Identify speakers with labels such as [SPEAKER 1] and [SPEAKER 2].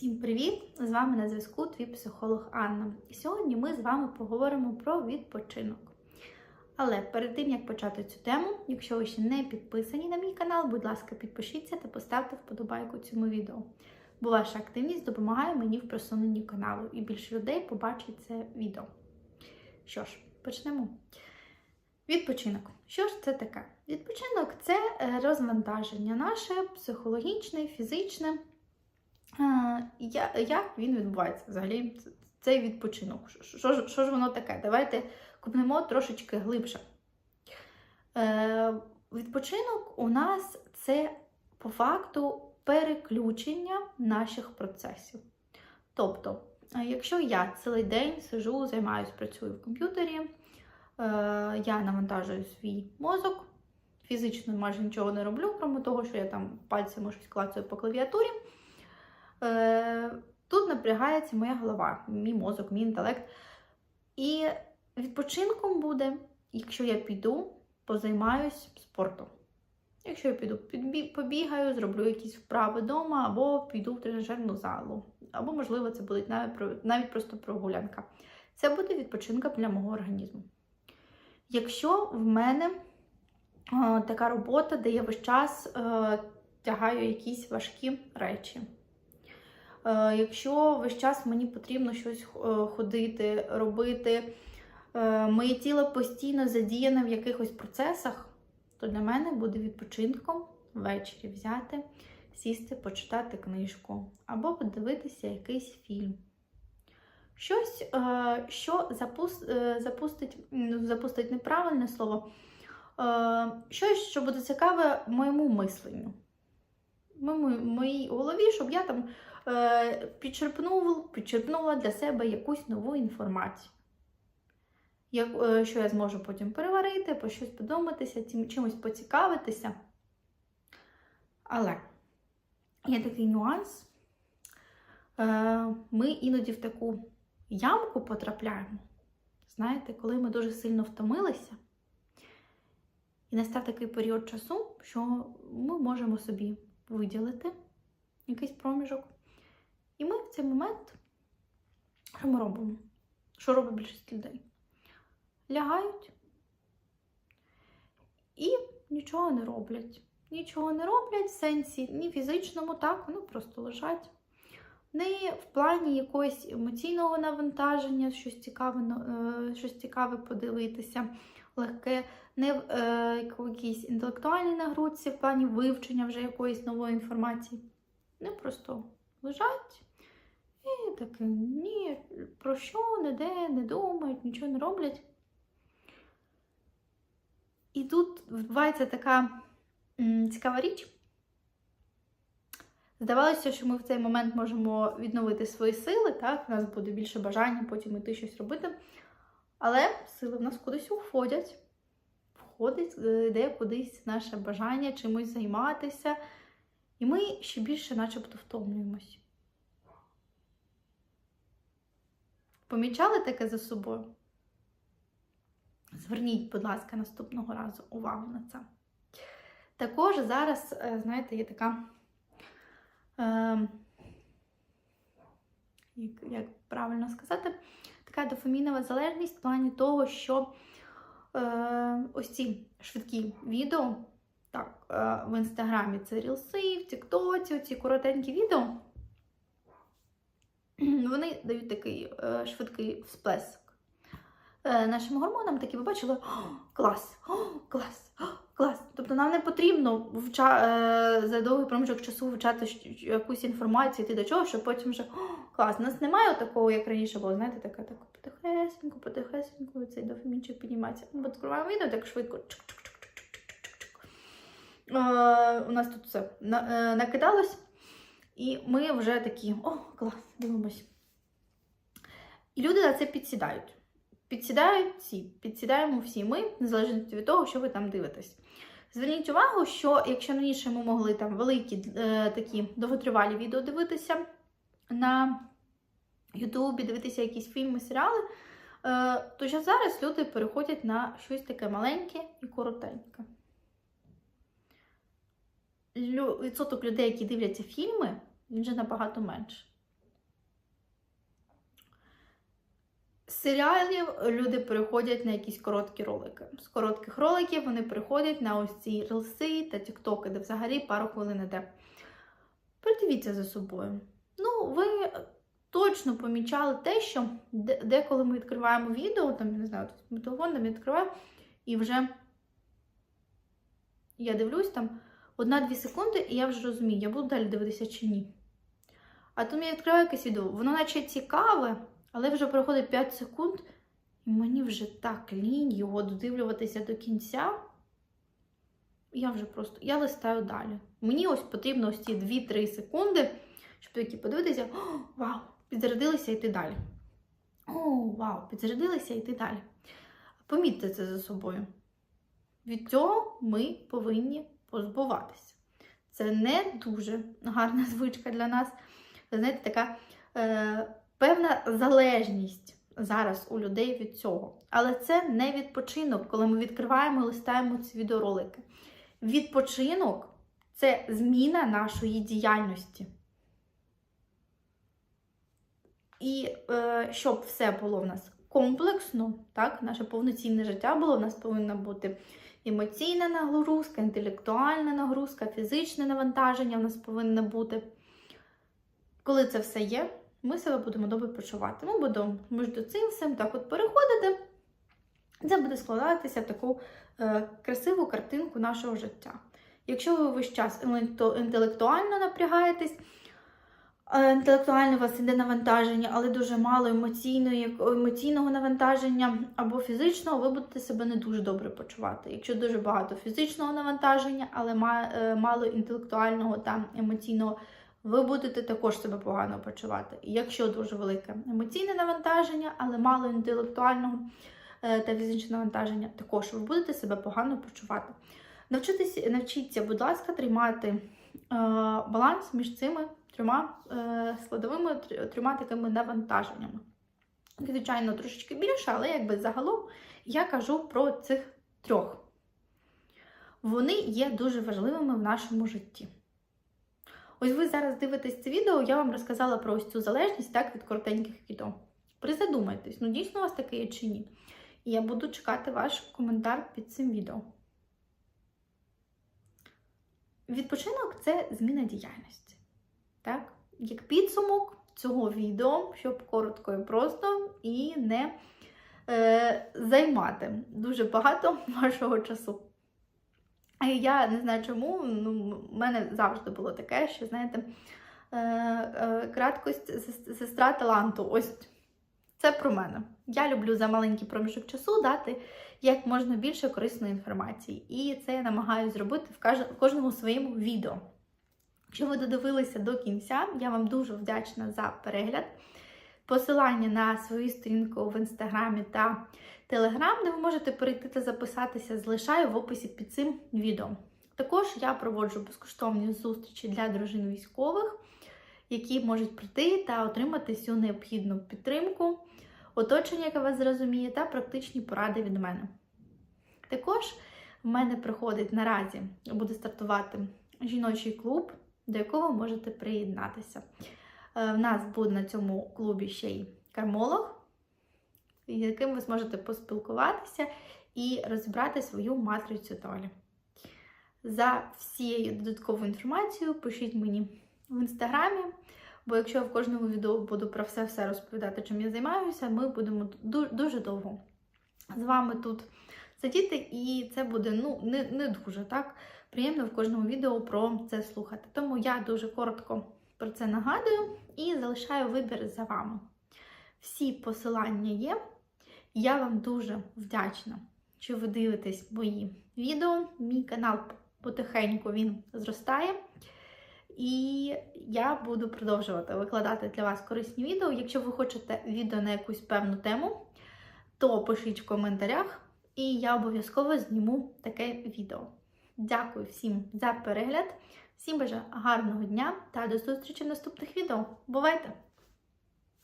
[SPEAKER 1] Всім привіт! З вами на зв'язку твій психолог Анна. І сьогодні ми з вами поговоримо про відпочинок. Але перед тим як почати цю тему, якщо ви ще не підписані на мій канал, будь ласка, підпишіться та поставте вподобайку цьому відео. Бо ваша активність допомагає мені в просуненні каналу, і більше людей побачить це відео. Що ж, почнемо. Відпочинок. Що ж це таке? Відпочинок це е, розвантаження наше психологічне, фізичне. Як він відбувається взагалі? Цей відпочинок? Що- Що, ж- що ж воно таке? Давайте купнемо трошечки глибше. Е, відпочинок у нас це по факту переключення наших процесів. Тобто, е, якщо я цілий день сижу, займаюся, працюю в комп'ютері, е, я навантажую свій мозок, фізично майже нічого не роблю, крім того, що я там пальцями щось клацаю по клавіатурі. Е, Тут напрягається моя голова, мій мозок, мій інтелект. І відпочинком буде, якщо я піду, позаймаюсь спортом. Якщо я піду побігаю, зроблю якісь вправи вдома, або піду в тренажерну залу, або, можливо, це буде навіть, навіть просто прогулянка. Це буде відпочинка для мого організму. Якщо в мене е, така робота, де я весь час е, тягаю якісь важкі речі. Е, Якщо весь час мені потрібно щось е, ходити, робити, е, моє тіло постійно задіяне в якихось процесах, то для мене буде відпочинком ввечері взяти, сісти, почитати книжку або подивитися якийсь фільм. Щось, що запустить, запустить неправильне слово, щось, що буде цікаве моєму мисленню. Моїй голові, щоб я там підчерпнув, підчерпнула для себе якусь нову інформацію. Як, е, що я зможу потім переварити, по щось подуматися, чимось поцікавитися. Але є такий нюанс. Е, ми іноді в таку ямку потрапляємо. Знаєте, коли ми дуже сильно втомилися, і настав такий період часу, що ми можемо собі виділити якийсь проміжок. І ми в цей момент, що ми робимо? Що робить більшість людей? Лягають і нічого не роблять. Нічого не роблять в сенсі ні фізичному, так, вони просто лежать. Не в плані якогось емоційного навантаження, щось цікаве, е, щось цікаве подивитися, легке, не в е, якійсь інтелектуальній нагрузці, в плані вивчення вже якоїсь нової інформації. Вони просто лежать і таке ні, про що, не де, не думають, нічого не роблять. І тут відбувається така цікава річ. Здавалося, що ми в цей момент можемо відновити свої сили, так? У нас буде більше бажання потім іти щось робити. Але сили в нас кудись уходять. Входить, е, йде кудись наше бажання чимось займатися. І ми ще більше начебто втомлюємось. Помічали таке за собою? Зверніть, будь ласка, наступного разу увагу на це. Також зараз, е, знаєте, є така, е, як, правильно сказати, така дофамінова залежність в плані того, що е, ось ці швидкі відео, так, е, в інстаграмі це рілси, в Тіктоці, ці коротенькі відео, вони дають такий е, швидкий всплеск е, нашим гормонам, такі ви бачили, клас, клас, клас. Тобто нам не потрібно е, за довгий проміжок часу вивчати якусь інформацію, йти до чого, щоб потім вже «О, клас. Нас немає такого, як раніше було, знаєте, таке так потихесенько, потихесенько, цей дофамінчик піднімається. Ми відкриваємо відео так швидко. чик-чик-чик-чик-чик-чик. Е, у нас тут все накидалось, і ми вже такі, о, клас, дивимось. І люди на це підсідають. Підсідають всі, підсідаємо всі ми, незалежно від того, що ви там дивитесь. Зверніть увагу, що якщо раніше ми могли там великі е, такі довготривалі відео дивитися на Ютубі, дивитися якісь фільми, серіали, е, то що зараз люди переходять на щось таке маленьке і коротеньке. Відсоток людей, які дивляться фільми, він же набагато менше. З серіалів люди переходять на якісь короткі ролики. З коротких роликів вони приходять на ось ці рилси та тіктоки, де взагалі пару хвилин іде. Придивіться за собою. Ну, ви точно помічали те, що деколи ми відкриваємо відео, там, я не знаю, ми телефон там відкриваємо, і вже я дивлюсь там одна-дві секунди, і я вже розумію, я буду далі дивитися чи ні. А тут я відкриваю якесь відео, воно наче цікаве, але вже проходить 5 секунд, і мені вже так лінь його додивлюватися до кінця. Я вже просто я листаю далі. Мені ось потрібно ось ці 2-3 секунди, щоб такі подивитися, О, вау, підзарядилися йти далі. О, вау, підзарядилися йти далі. Помітьте це за собою. Від цього ми повинні позбуватися. Це не дуже гарна звичка для нас. Знаєте, така е, певна залежність зараз у людей від цього. Але це не відпочинок, коли ми відкриваємо і листаємо ці відеоролики. Відпочинок це зміна нашої діяльності. І е, щоб все було в нас комплексно, так, наше повноцінне життя було, в нас повинна бути емоційна нагрузка, інтелектуальна нагрузка, фізичне навантаження в нас повинно бути. Коли це все є, ми себе будемо добре почувати. Ми будемо між цим всім так от переходити. Це буде складатися в таку е, красиву картинку нашого життя. Якщо ви весь час інтелектуально напрягаєтесь, е, інтелектуально у вас іде навантаження, але дуже мало емоційної, емоційного навантаження або фізичного, ви будете себе не дуже добре почувати. Якщо дуже багато фізичного навантаження, але е, мало інтелектуального та емоційного, ви будете також себе погано почувати. Якщо дуже велике емоційне навантаження, але мало інтелектуального е, та фізичного навантаження, також ви будете себе погано почувати. Навчитись, навчіться, будь ласка, тримати е, баланс між цими трьома е, складовими трьома такими навантаженнями. Звичайно, трошечки більше, але якби загалом я кажу про цих трьох. Вони є дуже важливими в нашому житті. Ось ви зараз дивитесь це відео, я вам розказала про ось цю залежність так, від коротеньких відео. Призадумайтесь, ну дійсно у вас таке є чи ні. І я буду чекати ваш коментар під цим відео. Відпочинок це зміна діяльності. Так? Як підсумок цього відео, щоб коротко і просто і не е, займати дуже багато вашого часу. Я не знаю чому, ну, в мене завжди було таке, що, знаєте, е, е, краткость сестра таланту. Ось це про мене. Я люблю за маленький проміжок часу дати як можна більше корисної інформації. І це я намагаюся зробити в кожному своєму відео. Якщо ви додивилися до кінця, я вам дуже вдячна за перегляд. Посилання на свою сторінку в інстаграмі та телеграм, де ви можете перейти та записатися, залишаю в описі під цим відео. Також я проводжу безкоштовні зустрічі для дружин військових, які можуть прийти та отримати всю необхідну підтримку, оточення, яке вас зрозуміє, та практичні поради від мене. Також в мене приходить наразі, буде стартувати жіночий клуб, до якого можете приєднатися. Е, В нас буде на цьому клубі ще й кармолог, з яким ви зможете поспілкуватися і розібрати свою матрицю долі. За всією додатковою інформацією пишіть мені в інстаграмі, бо якщо я в кожному відео буду про все-все розповідати, чим я займаюся, ми будемо дуже довго з вами тут сидіти, і це буде ну, не, не дуже так приємно в кожному відео про це слухати. Тому я дуже коротко про це нагадую і залишаю вибір за вами. Всі посилання є. Я вам дуже вдячна, що ви дивитесь мої відео. Мій канал потихеньку він зростає. І я буду продовжувати викладати для вас корисні відео. Якщо ви хочете відео на якусь певну тему, то пишіть в коментарях, і я обов'язково зніму таке відео. Дякую всім за перегляд, всім бажаю гарного дня та до зустрічі в наступних відео. Бувайте!